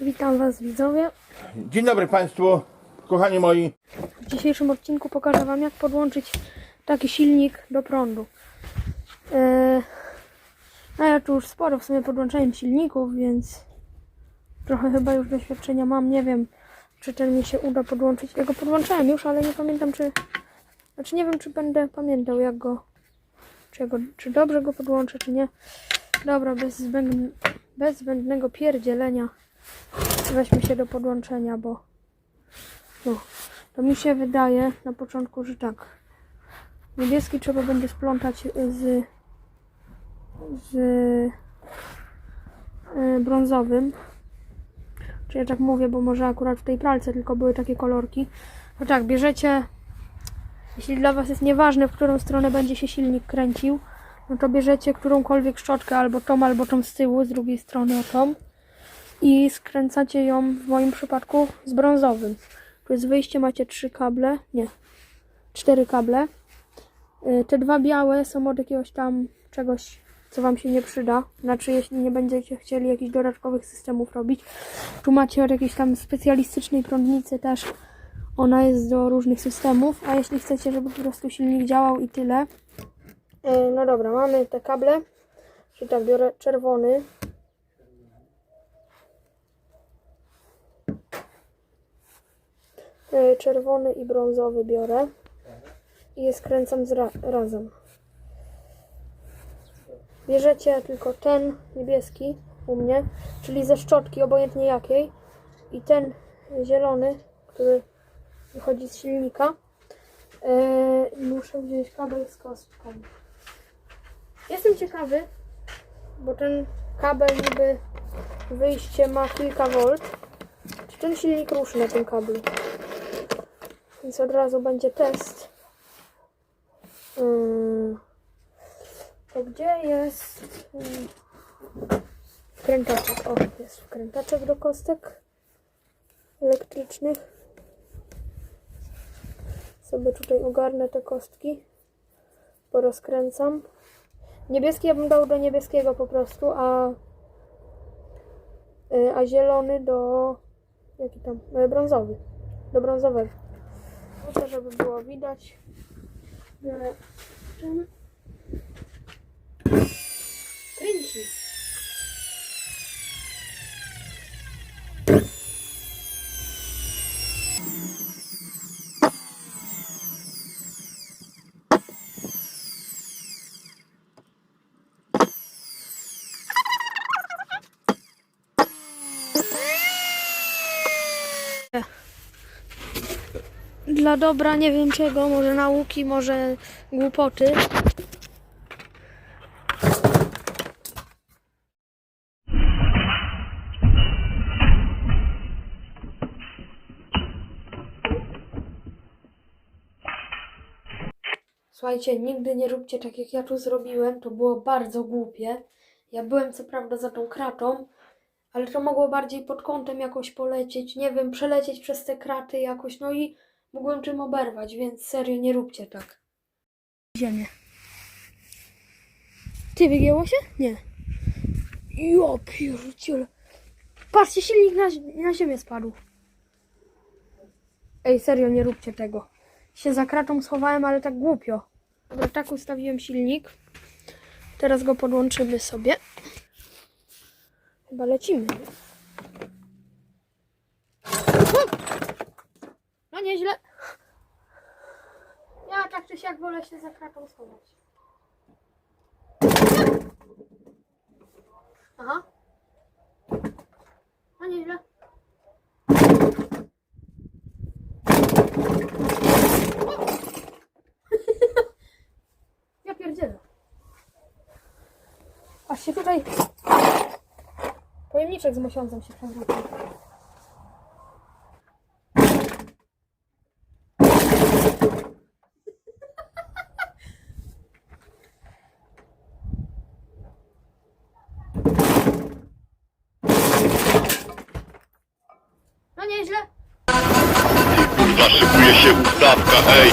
Witam Was widzowie. Dzień dobry Państwu, kochani moi. W dzisiejszym odcinku pokażę Wam jak podłączyć taki silnik do prądu. Eee, a ja tu już sporo w sumie podłączałem silników, więc trochę chyba już doświadczenia mam. Nie wiem, czy ten mi się uda podłączyć. Ja go podłączałem już, ale nie pamiętam czy... Znaczy nie wiem, czy będę pamiętał jak go... Czy, go, czy dobrze go podłączę, czy nie. Dobra, bez, zbędn, bez zbędnego pierdzielenia weźmy się do podłączenia, bo... No, to mi się wydaje na początku, że tak. Niebieski trzeba będzie splątać z, z e, brązowym. Czy ja tak mówię, bo może akurat w tej pralce tylko były takie kolorki. No tak, bierzecie, jeśli dla Was jest nieważne, w którą stronę będzie się silnik kręcił, no to bierzecie którąkolwiek szczotkę, albo tą, albo tą z tyłu, z drugiej strony o tą i skręcacie ją w moim przypadku z brązowym. Jest wyjście, macie trzy kable, nie, cztery kable. Y, Te dwa białe są od jakiegoś tam czegoś, co Wam się nie przyda. Znaczy, jeśli nie będziecie chcieli jakichś dodatkowych systemów robić. Tu macie od jakiejś tam specjalistycznej prądnicy też. Ona jest do różnych systemów, a jeśli chcecie, żeby po prostu silnik działał i tyle. Y, No dobra, mamy te kable. Czyli tak, biorę czerwony. Czerwony i brązowy biorę i je skręcam ra razem. Bierzecie tylko ten niebieski u mnie, czyli ze szczotki, obojętnie jakiej, i ten zielony, który wychodzi z silnika. E, muszę wziąć kabel z kostką. Jestem ciekawy, bo ten kabel niby wyjście ma kilka volt. Czy ten silnik ruszy na tym kablu? Więc od razu będzie test. Ym, To gdzie jest wkrętaczek? O, jest wkrętaczek do kostek elektrycznych. Sobie tutaj ogarnę te kostki. Porozkręcam. Niebieski ja bym dał do niebieskiego po prostu, a, y, a zielony do jaki tam? Y, Brązowy. Do brązowego. Muszę, żeby było widać. Biorę ten. Kręci. Dla dobra nie wiem czego, może nauki, może głupoty. Słuchajcie, nigdy nie róbcie tak jak ja tu zrobiłem, to było bardzo głupie. Ja byłem co prawda za tą kratą, ale to mogło bardziej pod kątem jakoś polecieć, nie wiem, przelecieć przez te kraty jakoś, no i mogłem czym oberwać, więc serio nie róbcie tak. Ziemię. Ty wygięło się? Nie. Jo, pierdziele. Patrzcie, silnik na, na ziemię spadł. Ej, serio, nie róbcie tego. Się za kratą schowałem, ale tak głupio. Dobra, tak ustawiłem silnik. Teraz go podłączymy sobie. Chyba lecimy. No nieźle. Ja tak czy siak wolę się za kratą schować. Aha. No nieźle. Ja pierdzielę. Patrzcie tutaj. Pojemniczek z mosiądzem się przewrócił. No nieźle. Kurwa, szykuje się ustawka, hej!